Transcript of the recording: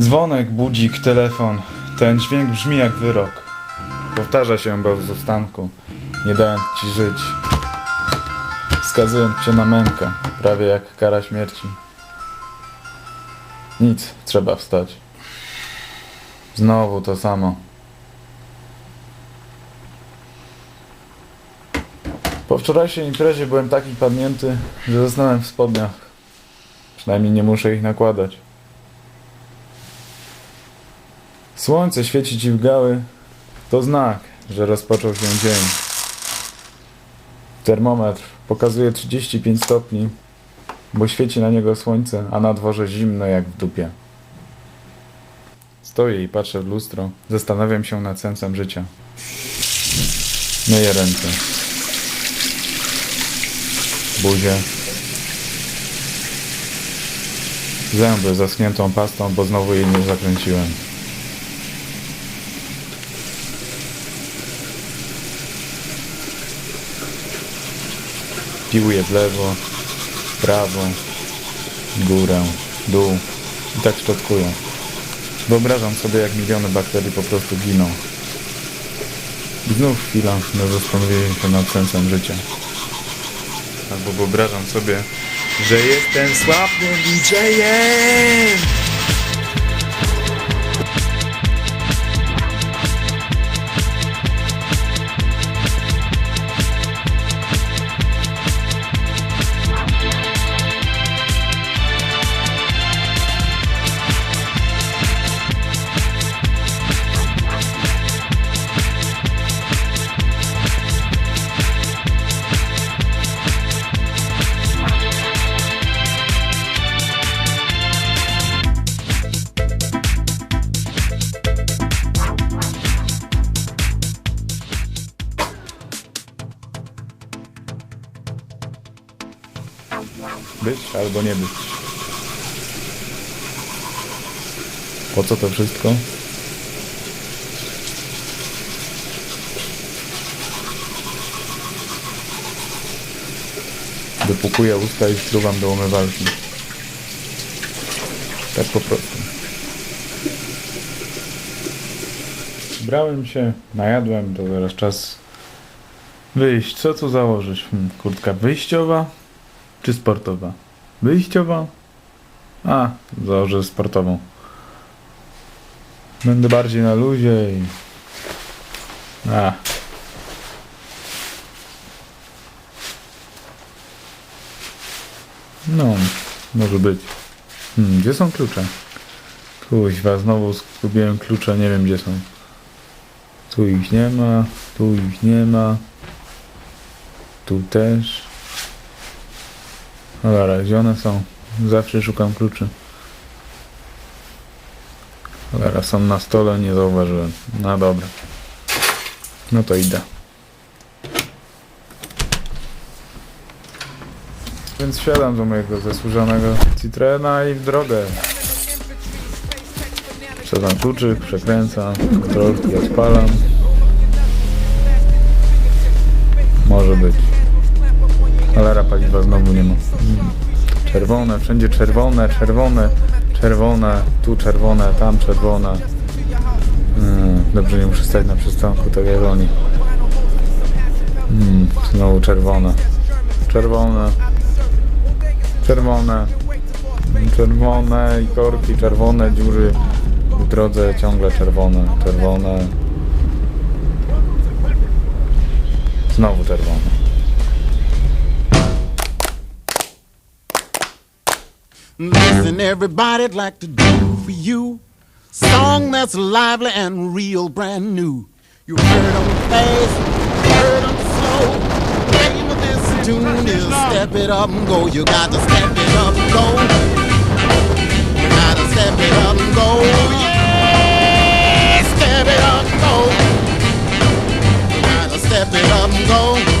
Dzwonek, budzik, telefon. Ten dźwięk brzmi jak wyrok. Powtarza się bez ustanku, nie dając ci żyć. Wskazując cię na mękę, prawie jak kara śmierci. Nic, trzeba wstać. Znowu to samo. Po wczorajszej imprezie byłem taki padnięty, że zasnąłem w spodniach. Przynajmniej nie muszę ich nakładać. Słońce świeci ci w gały. To znak, że rozpoczął się dzień. Termometr pokazuje 35 stopni, bo świeci na niego słońce, a na dworze zimno jak w dupie. Stoję i patrzę w lustro. Zastanawiam się nad sensem życia. Myję ręce. Buzię. Zęby zaschniętą pastą, bo znowu jej nie zakręciłem. Piłuję w lewo, w prawo, górę, dół i tak szczotkuję. Wyobrażam sobie, jak miliony bakterii po prostu giną. I znów chwila na zastanowienie się nad sensem życia. Albo wyobrażam sobie, że jestem sławnym DJ-em! Być albo nie być. Po co to wszystko? Wypukuję usta i spluwam do umywalki. Tak po prostu. Brałem się, najadłem, to teraz czas wyjść. Co tu założyć? Hmm, kurtka wyjściowa czy sportowa? Wyjściowa? A, założę sportową. Będę bardziej na luzie i... A. No, może być. Hmm, gdzie są klucze? Kuźwa, znowu zgubiłem klucze, nie wiem gdzie są. Tu ich nie ma, tu ich nie ma. Tu też. Cholera, gdzie one są? Zawsze szukam kluczy. Cholera, są na stole, nie zauważyłem. No dobra. No to idę. Więc wsiadam do mojego zasłużonego Citroena i w drogę. Wsadzam kluczyk, przekręcam, kontrolki odpalam. Może być. Cholera paliwa znowu nie ma. Czerwone, wszędzie czerwone, czerwone, czerwone, tu czerwone, tam czerwone. Mm, dobrze, nie muszę stać na przystanku, tak jak oni. Mm, znowu czerwone. Czerwone. Czerwone. Czerwone i korki, czerwone dziury w drodze ciągle czerwone, czerwone. Znowu czerwone. Listen, everybody, I'd like to do for you song that's lively and real brand new. You heard 'em fast, heard 'em slow. Name of this tune is Step It Up and Go. You got to step it up and go. You got to step it up and go. Yeah, step it up and go. You got to step it up and go.